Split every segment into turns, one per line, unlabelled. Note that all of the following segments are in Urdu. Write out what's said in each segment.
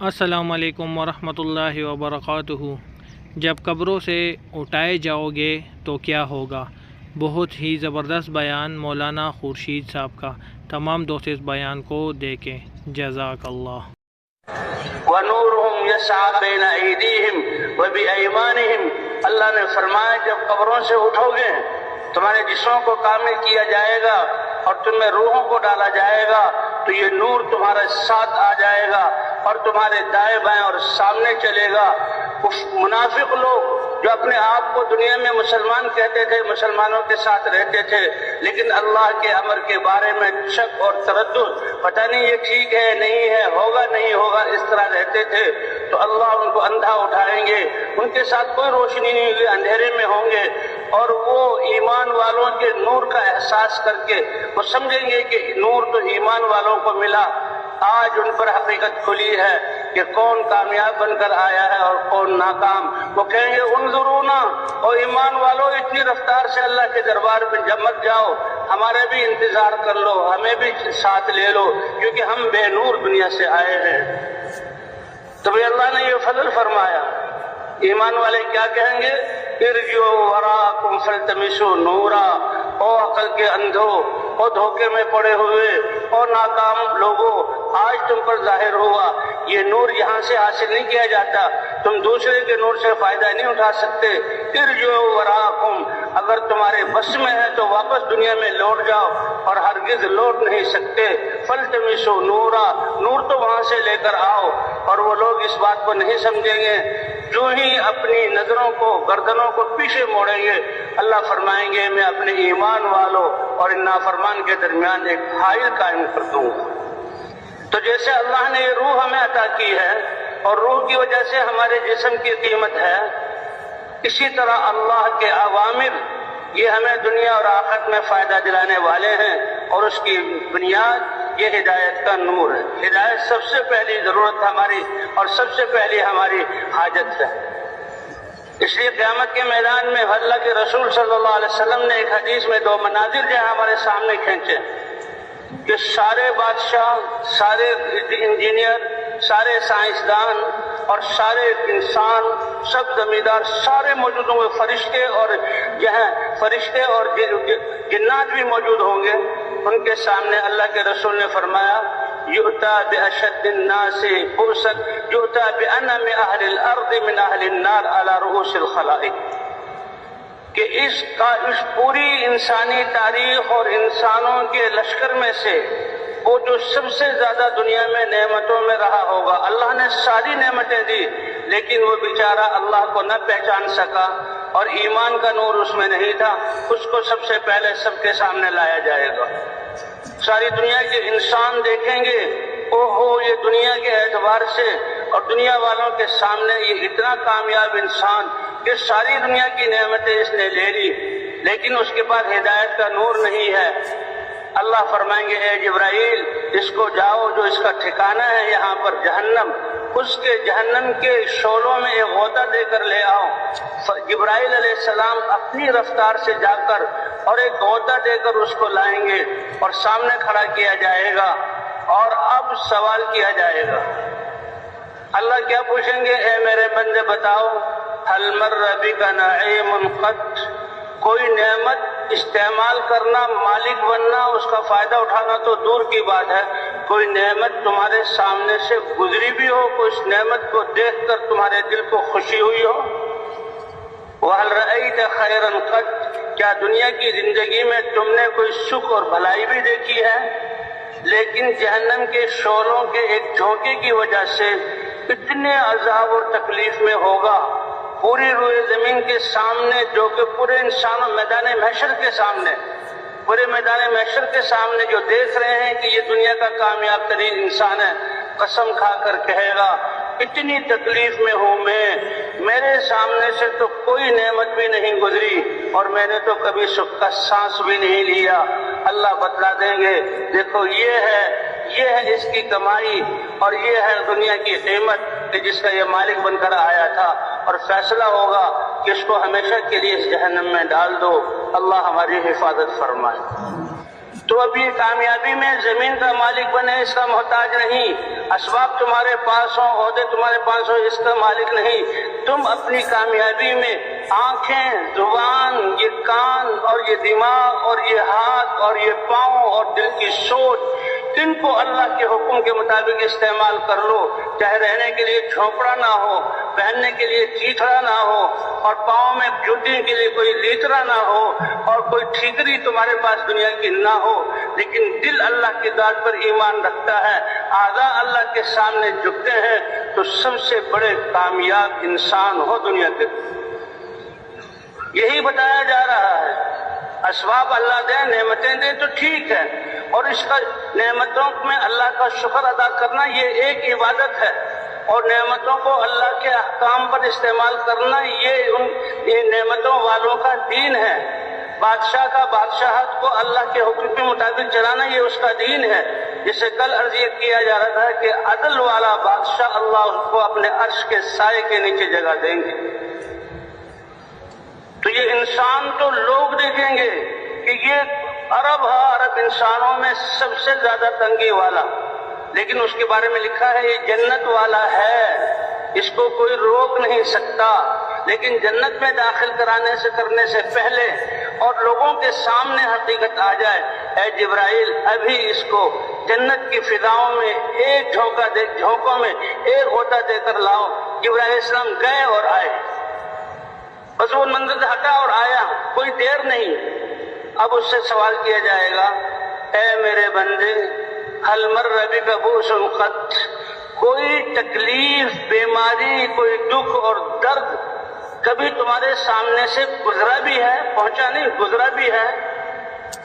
السلام علیکم ورحمۃ اللہ وبرکاتہ۔ جب قبروں سے اٹھائے جاؤ گے تو کیا ہوگا؟ بہت ہی زبردست بیان مولانا خورشید صاحب کا۔ تمام دوست اس بیان کو دیکھیں۔ جزاک اللہ۔
ونورهم يسعى بين ايديهم وبايمانهم اللہ نے فرمایا، جب قبروں سے اٹھو گے، تمہارے جسموں کو کامل کیا جائے گا اور تمہیں روحوں کو ڈالا جائے گا، تو یہ نور تمہارے ساتھ آ جائے گا۔ اور تمہارے دائیں بائیں اور سامنے چلے گا۔ کچھ منافق لوگ جو اپنے آپ کو دنیا میں مسلمان کہتے تھے، مسلمانوں کے ساتھ رہتے تھے، لیکن اللہ کے امر کے بارے میں شک اور تردد، پتہ نہیں یہ ٹھیک ہے، نہیں ہے، ہوگا، نہیں ہوگا، اس طرح رہتے تھے۔ تو اللہ ان کو اندھا اٹھائیں گے۔ ان کے ساتھ کوئی روشنی نہیں ہوگی، اندھیرے میں ہوں گے۔ اور وہ ایمان والوں کے نور کا احساس کر کے وہ سمجھیں گے کہ نور تو ایمان والوں کو ملا۔ آج ان پر حقیقت کھلی ہے کہ کون کامیاب بن کر آیا ہے اور کون ناکام۔ وہ کہیں گے ان انظرونا اور ایمان والوں اتنی رفتار سے اللہ کے دربار میں جمت جاؤ، ہمارے بھی انتظار کر لو، ہمیں بھی ساتھ لے لو، کیونکہ ہم بے نور دنیا سے آئے ہیں۔ تو بھی اللہ نے یہ فضل فرمایا۔ ایمان والے کیا کہیں گے؟ ارجو وراکم فلتمسو نورا۔ او عقل کے اندھو، او دھوکے میں پڑے ہوئے او ناکام لوگوں، آج تم پر ظاہر ہوا، یہ نور یہاں سے حاصل نہیں کیا جاتا۔ تم دوسرے کے نور سے فائدہ نہیں اٹھا سکتے۔ ارجو وراکم اگر تمہارے بس میں ہے تو واپس دنیا میں لوٹ جاؤ اور ہرگز لوٹ نہیں سکتے۔ فلتمسو نورا، نور تو وہاں سے لے کر آؤ۔ اور وہ لوگ اس بات کو نہیں سمجھیں گے۔ جو ہی اپنی نظروں کو، گردنوں کو پیچھے موڑیں گے، اللہ فرمائیں گے، میں اپنے ایمان والوں اور ان نافرمان کے درمیان ایک حائل قائم کر دوں۔ گا تو جیسے اللہ نے یہ روح ہمیں عطا کی ہے اور روح کی وجہ سے ہمارے جسم کی قیمت ہے، اسی طرح اللہ کے عوامر یہ ہمیں دنیا اور آخرت میں فائدہ دلانے والے ہیں اور اس کی بنیاد یہ ہدایت کا نور ہے۔ ہدایت سب سے پہلی ضرورت ہماری اور سب سے پہلی ہماری حاجت ہے۔ اس لیے قیامت کے میدان میں اللہ کے رسول صلی اللہ علیہ وسلم نے ایک حدیث میں دو مناظر جو ہمارے سامنے کھینچے۔ کہ سارے بادشاہ، سارے انجینئر، سارے سائنسدان اور سارے انسان سب زمیندار سارے موجود ہوں گے فرشتے اور جو ہیں، فرشتے اور جنات بھی موجود ہوں گے۔ ان کے سامنے اللہ کے رسول نے فرمایا، یؤتا بأشد الناس بؤسا، یؤتا بأنم اہل الارض من اہل النار على رؤوس الخلائق۔ کہ اس کا اس پوری انسانی تاریخ اور انسانوں کے لشکر میں سے وہ جو سب سے زیادہ دنیا میں نعمتوں میں رہا ہوگا، اللہ نے ساری نعمتیں دی۔ لیکن وہ بیچارہ اللہ کو نہ پہچان سکا اور ایمان کا نور اس میں نہیں تھا، اس کو سب سے پہلے سب کے سامنے لایا جائے گا۔ ساری دنیا کے انسان دیکھیں گے او ہو یہ دنیا کے اعتبار سے اور دنیا والوں کے سامنے یہ اتنا کامیاب انسان کہ ساری دنیا کی نعمتیں اس نے لے لی۔ لیکن اس کے پاس ہدایت کا نور نہیں ہے۔ اللہ فرمائیں گے، اے جبرائیل، اس کو جاؤ جو اس کا ٹھکانہ ہے یہاں پر جہنم۔ اس کے جہنم کے شولوں میں ایک غوطہ دے کر لے آؤ جبرائیل علیہ السلام اپنی رفتار سے جا کر اور ایک غوطہ دے کر اس کو لائیں گے اور سامنے کھڑا کیا جائے گا اور اب سوال کیا جائے گا۔ اللہ کیا پوچھیں گے؟ اے میرے بندے بتاؤ حل مر ربی کا نعیم قط؟ کوئی نعمت استعمال کرنا، مالک بننا، اس کا فائدہ اٹھانا تو دور کی بات ہے۔ کوئی نعمت تمہارے سامنے سے گزری بھی ہو، کوئی اس نعمت کو دیکھ کر تمہارے دل کو خوشی ہوئی ہو؟ وَهَلْ رَأَيْتَ خَيْرًا قَدْ؟ کیا دنیا کی زندگی میں تم نے کوئی سکھ اور بھلائی بھی دیکھی ہے؟ لیکن جہنم کے شوروں کے ایک جھونکے کی وجہ سے اتنے عذاب اور تکلیف میں ہوگا۔ پوری روئے زمین کے سامنے، جو کہ پورے انسانوں میدان محشر کے سامنے۔ پورے میدان محشر کے سامنے جو دیکھ رہے ہیں کہ یہ دنیا کا کامیاب ترین انسان ہے، قسم کھا کر کہے گا، اتنی تکلیف میں ہوں میں۔ میرے سامنے سے تو کوئی نعمت بھی نہیں گزری اور میں نے تو کبھی سکھ کا سانس بھی نہیں لیا۔ اللہ بتلا دیں گے، دیکھو یہ ہے یہ ہے اس کی کمائی اور یہ ہے دنیا کی قیمت کہ جس کا یہ مالک بن کر آیا تھا۔ اور فیصلہ ہوگا کہ اس کو ہمیشہ کے لیے اس جہنم میں ڈال دو۔ اللہ ہماری حفاظت فرمائے۔ تو اپنی کامیابی میں زمین کا مالک بنے اس کا محتاج نہیں۔ اسباب تمہارے پاس ہوں، عہدے تمہارے پاس ہو اس کا مالک نہیں۔ تم اپنی کامیابی میں آنکھیں، زبان، یہ کان اور یہ دماغ اور یہ ہاتھ اور یہ پاؤں اور دل کی سوچ ان کو اللہ کے حکم کے مطابق استعمال کر لو، چاہے رہنے کے لیے جھونپڑا نہ ہو، پہننے کے لیے چیتڑا نہ ہو، اور پاؤں میں جوتی کے لیے کوئی لیترا نہ ہو، اور کوئی ٹھیکری تمہارے پاس دنیا کی نہ ہو، لیکن دل اللہ کی ذات پر ایمان رکھتا ہے آدھا اللہ کے سامنے جھکتے ہیں، تو سب سے بڑے کامیاب انسان ہو دنیا کے۔ یہی بتایا جا رہا ہے، اسباب اللہ دے، نعمتیں دے تو ٹھیک ہے، اور اس کا نعمتوں میں اللہ کا شکر ادا کرنا یہ ایک عبادت ہے اور نعمتوں کو اللہ کے احکام پر استعمال کرنا یہ ان نعمتوں والوں کا دین ہے۔ بادشاہ کا بادشاہت کو اللہ کے حکم کے مطابق چلانا یہ اس کا دین ہے۔ جسے کل عرض یہ کیا جا رہا تھا کہ عدل والا بادشاہ اللہ اس کو اپنے عرش کے سائے کے نیچے جگہ دیں گے۔ تو یہ انسان تو لوگ دیکھیں گے کہ یہ عرب ہے عرب انسانوں میں سب سے زیادہ تنگی والا، لیکن اس کے بارے میں لکھا ہے، یہ جنت والا ہے، اس کو کوئی روک نہیں سکتا۔ لیکن جنت میں داخل کرانے سے، کرنے سے پہلے اور لوگوں کے سامنے حقیقت آ جائے، اے جبرائیل، ابھی اس کو جنت کی فضاؤں میں، ایک جھونکا دے، جھونکوں میں، ایک ہوتا دے کر لاؤ۔ جبرائیل اسلام گئے اور آئے۔ بس وہ منظر سے ہٹا اور آیا، کوئی دیر نہیں۔ اب اس سے سوال کیا جائے گا، اے میرے بندے حل مر ربی کا بوس کوئی تکلیف، بیماری، کوئی دکھ اور درد کبھی تمہارے سامنے سے گزرا بھی ہے، پہنچا نہیں، گزرا بھی ہے؟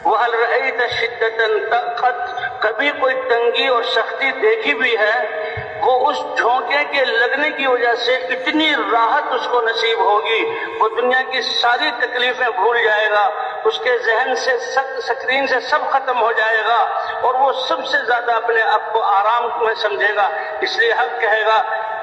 وہ حل رہی شدت کبھی کوئی تنگی اور سختی دیکھی بھی ہے؟ وہ اس جھونکے کے لگنے کی وجہ سے اتنی راحت اس کو نصیب ہوگی، وہ دنیا کی ساری تکلیفیں بھول جائے گا۔ اس کے ذہن سے سکرین سے سب ختم ہو جائے گا اور وہ سب سے زیادہ اپنے آپ کو آرام میں سمجھے گا۔ اس لیے حق کہے گا،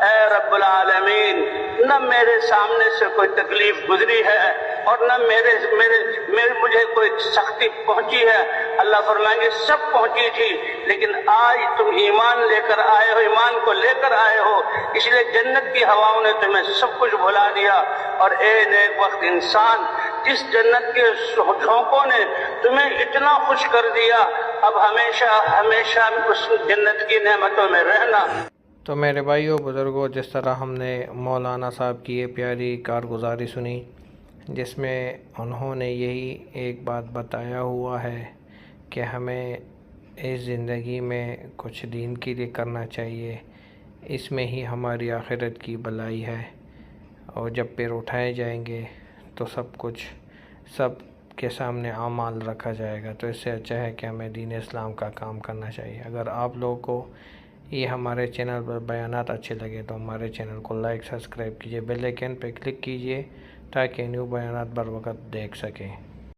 اے رب العالمین، نہ میرے سامنے سے کوئی تکلیف گزری ہے اور نہ میرے میرے میرے مجھے کوئی سختی پہنچی ہے۔ اللہ فرمائیں گے سب پہنچی تھی، لیکن آج تم ایمان لے کر آئے ہو، ایمان کو لے کر آئے ہو۔ اس لیے جنت کی ہواؤں نے تمہیں سب کچھ بھلا دیا۔ اور اے نیک وقت انسان جس جنت کے جھونکوں نے تمہیں اتنا خوش کر دیا، اب ہمیشہ ہمیشہ اس جنت کی نعمتوں میں رہنا۔
تو میرے بھائیوں بزرگوں جس طرح ہم نے مولانا صاحب کی یہ پیاری کارگزاری سنی، جس میں انہوں نے یہی ایک بات بتایا ہوا ہے کہ ہمیں اس زندگی میں کچھ دین کے لیے کرنا چاہیے۔ اس میں ہی ہماری آخرت کی بلائی ہے۔ اور جب پیر اٹھائے جائیں گے تو سب کچھ سب کے سامنے اعمال رکھا جائے گا۔ تو اس سے اچھا ہے کہ ہمیں دین اسلام کا کام کرنا چاہیے۔ اگر آپ لوگوں کو یہ ہمارے چینل پر بیانات اچھے لگے تو ہمارے چینل کو لائک، سبسکرائب کیجیے، بیل آئیکن پہ کلک کیجیے تاکہ نیو بیانات بر وقت دیکھ سکیں۔